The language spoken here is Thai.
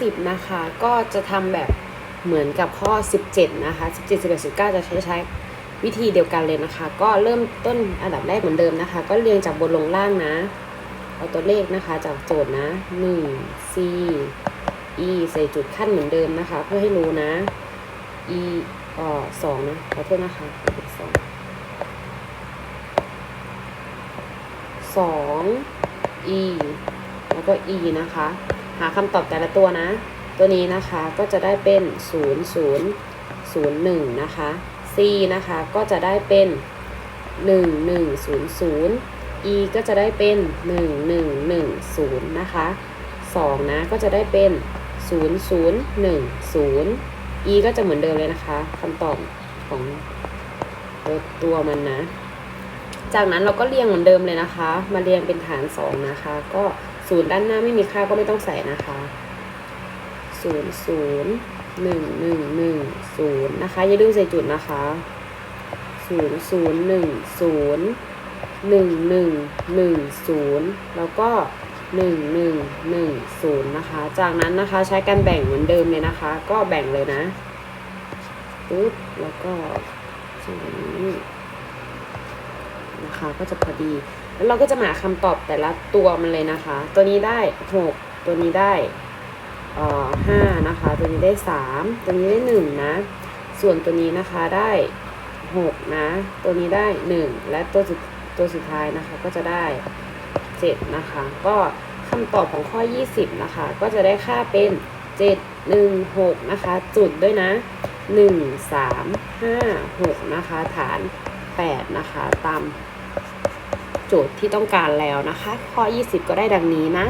20 นะคะ ก็จะทำแบบเหมือนกับข้อ 17 นะคะ 17 11 19 จะใช้ใช้วิธีเดียวกันเลยนะคะ ก็เริ่มต้นอันดับแรกเหมือนเดิมนะคะ ก็เรียงจากบนลงล่างนะ เอาตัวเลขนะคะจากโจทย์นะ 1 c e ใส่จุดขั้นเหมือนเดิมนะคะ เพื่อให้รู้นะ e อ่อสองนะขอโทษนะคะสองสอง e แล้วก็ e นะคะ หาคำตอบแต่ละตัวนะ ตัวนี้นะคะก็จะได้เป็น 0 0 0 1 นะคะ c นะคะก็จะได้เป็น 1 1 0 0 e ก็จะได้เป็น 1 1 1 0 นะคะ 2 นะก็จะได้เป็น 0 0 1 0 e ก็จะเหมือนเดิมเลยนะคะคำตอบของตัวมันนะ จากนั้นเราก็เรียงเหมือนเดิมเลยนะคะ มาเรียงเป็นฐาน 2 นะคะ ก็ ศูนย์ด้านหน้าไม่มีค่าก็ไม่ต้องใส่นะคะศูนย์ศูนย์หนึ่งหนึ่งหนึ่งศูนย์นะคะ อย่าลืมใส่จุดนะคะศูนย์ศูนย์หนึ่งศูนย์หนึ่งหนึ่งหนึ่งศูนย์แล้วก็หนึ่งหนึ่งหนึ่งศูนย์นะคะ จากนั้นนะคะใช้การแบ่งเหมือนเดิมเลยนะคะ ก็แบ่งเลยนะปุ๊บแล้วก็ส่วนนี้นะคะ ก็จะพอดี แล้วเราก็จะหาคำตอบแต่ละตัวมันเลยนะคะ ตัวนี้ได้หกตัวนี้ได้ห้านะคะ ตัวนี้ได้สามตัวนี้ได้หนึ่งนะ ส่วนตัวนี้นะคะได้หกนะ ตัวนี้ได้หนึ่งและตัวสุดตัวสุดท้ายนะคะก็จะได้เจ็ดนะคะ ก็คำตอบของข้อ20นะคะ ก็จะได้ค่าเป็น7 1 6นะคะ จุดด้วยนะ1 3 5 6นะคะ ฐาน8นะคะตาม โจทย์ที่ต้องการแล้วนะคะ ข้อ 20 ก็ได้ดังนี้นะ